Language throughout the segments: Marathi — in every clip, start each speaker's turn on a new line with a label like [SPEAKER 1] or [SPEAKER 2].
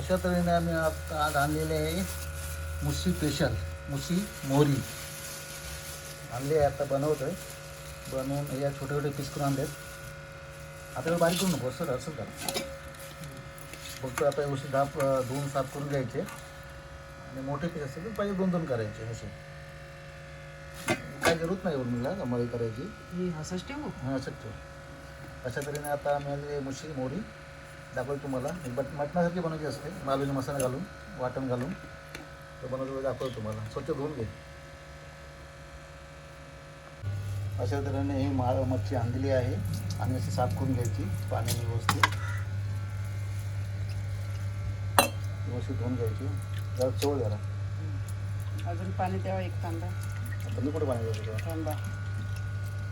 [SPEAKER 1] अशा तऱ्हेने आम्ही आता आज आणलेले आहे मुशी स्पेशल मुशी मोहरी. आणले आहे आता बनवतो आहे बनवून या छोटे छोटे पीस करून आणलेत. आता बारीक करू नको असं असं करा फक्त आता उशी दाप दोन साफ करून घ्यायचे. आणि मोठे पीस असतील तर पाहिजे दोन दोन करायचे असे. काय जरूरत नाही उर्मिला मळी करायची.
[SPEAKER 2] असंच ठेवू?
[SPEAKER 1] हां असंच ठेव. अशा तऱ्हेने आता आम्ही मुशी मोहरी. दाखवतो तुम्हाला. बट मटणासारखी बनवायची असते. मालवणी मसाला घालून वाटण घालून. तर बनवतो दाखवतो तुम्हाला. स्वच्छ धुवून घे. अशा तऱ्हेने ही मा मच्छी आणलेली आहे. आणि अशी साफ करून घ्यायची पाण्याने व्यवस्थित. व्यवस्थित धुवून घ्यायची. जरा चोळ जरा.
[SPEAKER 2] अजून पाणी द्यावं एक तांबा
[SPEAKER 1] आता मी कुठे पाणी तेव्हा
[SPEAKER 2] तांबा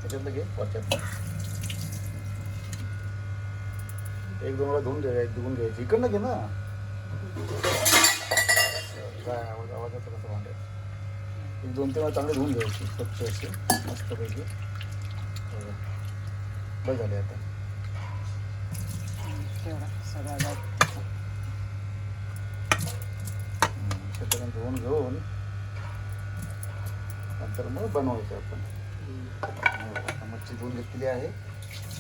[SPEAKER 1] त्याच्यातलं घे वरच्यात एक दोन वेळा धुवून घ्यायची धुवून घ्यायची इकडनं घे ना काय आवाज आवाजाचं कसं भांडे एक दोन तीन वेळा चांगले धुवून घ्यायची स्वच्छ असे मस्तपैकी बघा. झाले आता सगळ्यांना धुवून घेऊन नंतर मग बनवायचं आपण मच्छी धुवून घेतलेली आहे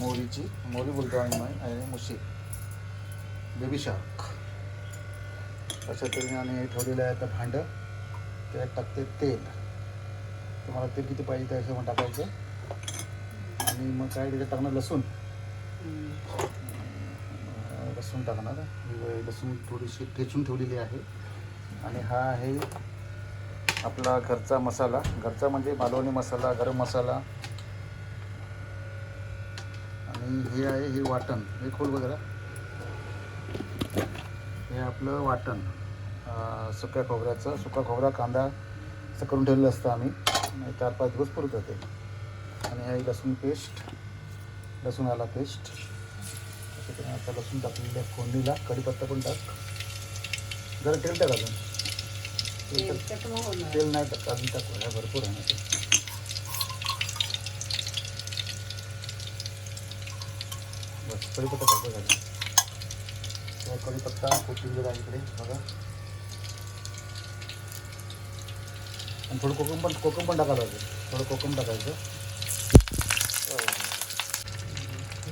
[SPEAKER 1] मोहरीची मोहरी बोलतो आम्ही आणि मुशी. Baby shark. अशा तऱ्हेने ठेवलेलं आहे आता भांडं. त्यात टाकते तेल. तुम्हाला तेल किती पाहिजे त्या हिशोबाने टाकायचं. आणि मग काय त्याच्यात टाकणार? लसूण. लसूण टाकणार. लसूण थोडीशी ठेचून ठेवलेली आहे. आणि हा आहे आपला घरचा मसाला. घरचा म्हणजे मालवणी मसाला गरम मसाला आणि हे आहे हे वाटण. हे खोल वगैरे. हे आपलं वाटण. सुक्या खोबऱ्याचं. सुका खोबरा कांदा असं करून ठेवलेलं असतं आम्ही. चार पाच दिवस पुरत होते. आणि हे लसूण पेस्ट. लसूण आला पेस्ट. आता लसूण टाकलेलं आहे फोडणीला. कढीपत्ता पण टाक. जरा तेल टाक अजून. तेल.
[SPEAKER 2] तेल
[SPEAKER 1] नाही टाक अजून टाकू. भरपूर आहे ना ते कढीपत्ता टाकतो झालं कढीपत्ता कोथिंबीर आहे इकडे बघा. आणि थोडं कोकम पण कोकम पण टाकायला लागेल थोडं कोकम टाकायचं.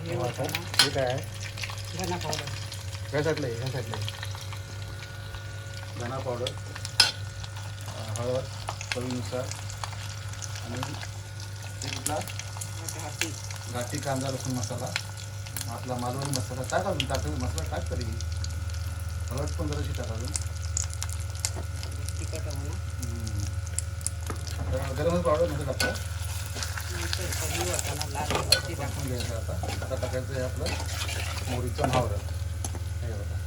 [SPEAKER 2] हे
[SPEAKER 1] काय आहे?
[SPEAKER 2] धना पावडर
[SPEAKER 1] ह्या साईडला आहे, ह्या साईडला आहे. धना पावडर हळद चवीनुसार. आणि कुठला?
[SPEAKER 2] हाती
[SPEAKER 1] घाटी कांदा लसूण मसाला. आपला मालवणी मसाला टाक अजून टाक मसाला टाक तरी. हळद पण जराशी टाक अजून. गरमच पावडरमध्ये टाकतो.
[SPEAKER 2] टाकून
[SPEAKER 1] घ्यायचं आता. आता टाकायचं आहे आपलं मोरीचं मावरं. हे बघा.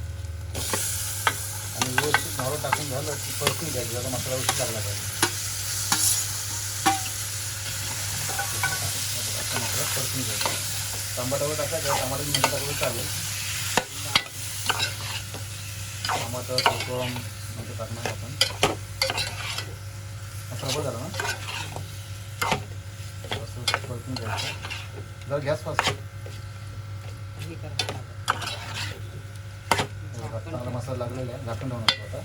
[SPEAKER 1] आणि व्यवस्थित मावरं टाकून झालं की परतून घ्यायचं आता मसाला व्यवस्थित लागला पाहिजे. परतून घ्यायचं. टमाटावर टाकायचं टमाटर मिरची टाकलं. चालेल टमाटर कोकम नंतर टाकणार आपण. बरं झाला ना? असं परतून घ्यायचं. जरा गॅस फास्ट
[SPEAKER 2] लागतं.
[SPEAKER 1] हे मसाला लागलेला आहे. झाकण असतो आता.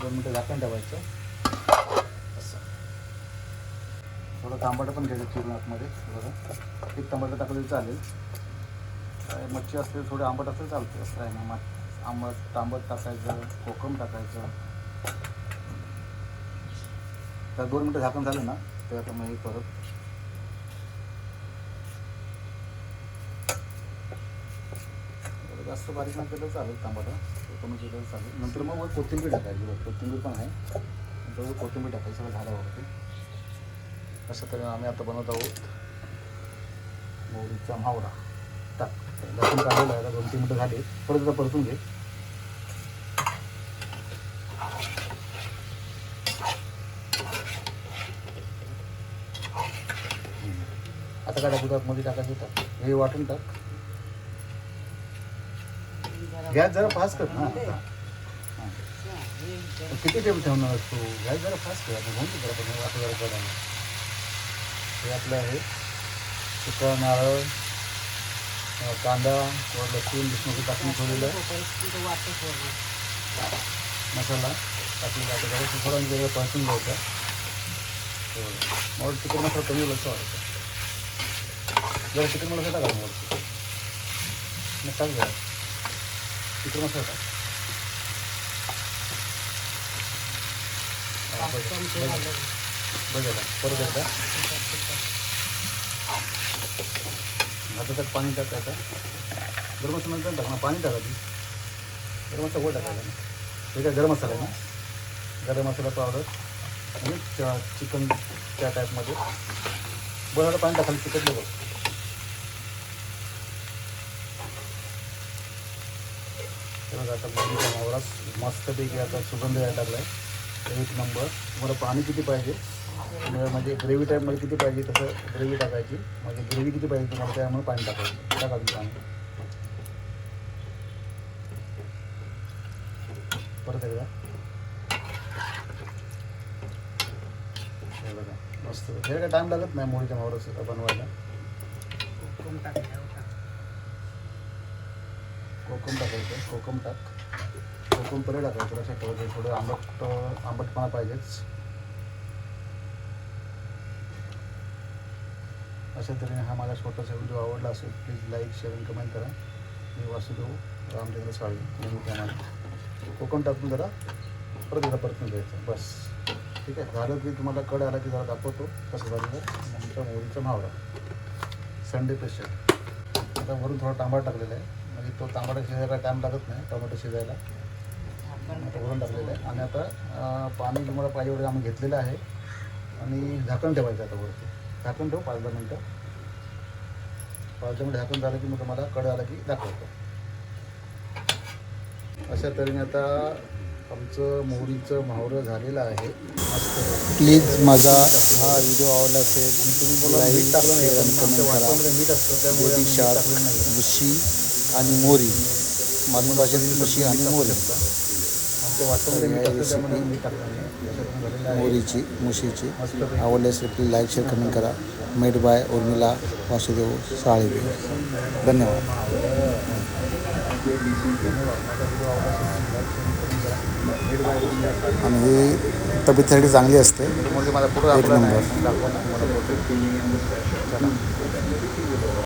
[SPEAKER 1] दोन मिनटं झाकण ठेवायचं असं थोडं पण घ्यायचं चिरून आतमध्ये बघा. एक टमाटर टाकलं तरी चालेल. काय मच्छी असते थोडी आंबट असते चालते असं काय नाही मग आंबट तांबट टाकायचं कोकम टाकायचं. तर दोन मिनटं झाकण झालं ना ते आता मग हे परत. जास्त बारीक नाही केलं चालेल टमाटा कमी केलं चालेल. नंतर मग कोथिंबीर टाकायची बघ कोथिंबीर पण आहे. नंतर कोथिंबीर टाकायची सगळं झाल्यावरती अशा तऱ्हेनं आम्ही आता बनवत आहोत. मोहरीचा मावरा टाक. लसूण काढलेला आहे. आता दोन तीन मिनटं झाले. परत एकदा परतून घे. आता काय टाकू मध्ये टाकायचं टाक हे वाटून टाक. गॅस जरा फास्ट कर. हां किती टाइम ठेवणार तू? गॅस जरा फास्ट कर. आता घेऊन जरा पण जरा हे आपलं आहे. सुका नारळ कांदा लसूण बिसमध्ये टाकून ठेवलेलं. मसाला टाकलेला आहे त्याच्यावर. थोडा वेगळं परतून घ्यायचा. मोड चिकन मसाला कमी लक्ष वाढायचा जरा चिकन मसाला टाका मोड चिकन मग टाक जरा. चिकन मसाला टाक. हा, बघ- परत एकदा. आता पाणी टाकायचं. गरम मसाला नंतर टाक ना पाणी टाकायचं. गरम मसाला वर टाकायचा. ना हे काय गरम मसाला आहे ना? गरम मसाला पावडर आणि त्या चिकन त्या टाईपमध्ये बरं पाणी टाकायला चिकन बघ. तर आता मस्तपैकी आता सुगंध यायला लागला आहे एक नंबर तुम्हाला पाणी किती पाहिजे? म्हणजे- ग्रेव्ही टाईपमध्ये किती पाहिजे तसं ग्रेव्ही टाकायची. म्हणजे ग्रेव्ही किती पाहिजे तुम्हाला त्यामुळे पाणी टाकायचं. टाका तुम्ही पाणी. परत एकदा. हे बघा मस्त. हे काय टाईम लागत नाही मोळीच्या मावरं बनवायला.
[SPEAKER 2] कोकम टाक.
[SPEAKER 1] कोकम टाकायचं कोकम टाक. कोकम पहिले टाकायचं लक्षात ठेवायचं थोडं आंबट आंबटपणा पाहिजेच. अशा तऱ्हेने हा माझा छोटासा व्हिडिओ आवडला असेल प्लीज लाईक शेअर आणि कमेंट करा. मी वासुदेव रामचंद्र साळी नेहमी कोकम टाकून जरा परत जरा परतून द्यायचं. बस. ठीक आहे? झालं की तुम्हाला कड आला की जरा दाखवतो कसं झालेलं नंतर मोहरीचा मावरा संडे पेशंट आता वरून थोडा तांबडा टाकलेला आहे. म्हणजे तो तांबडा शिजायला टाईम लागत नाही टोमॅटो शिजायला. आता वरून टाकलेलं आहे. आणि आता पाणी तुम्हाला पाहिजे वगैरे आम्ही घेतलेलं आहे. आणि झाकण ठेवायचं आता वरती. झाकण ठेवू पाच दहा मिनटं. पाच दहा मिनटं झाकण झालं की मग तुम्हाला कड आला की दाखवतो. अशा तऱ्हेने आता आमचं मोहरीचं मावरं झालेलं आहे. मस्त.
[SPEAKER 3] प्लीज माझा हा व्हिडिओ आवडला असेल
[SPEAKER 1] तुम्ही बोला मीठ टाकलं नाही मीठ असतं त्यामुळे
[SPEAKER 3] मुशी आणि मोरी मालवण भाषेत मुशी आणि मोरी
[SPEAKER 1] त्यामुळे नाही.
[SPEAKER 3] मोरीची मुशीची
[SPEAKER 1] मस्तपैकी
[SPEAKER 3] आवडले असेल प्लीज लाईक शेअर कमेंट करा. मेड बाय उर्मिला वासुदेव साळवे धन्यवाद. आणि ही तब्येतीसाठी चांगली असते. एक नंबर.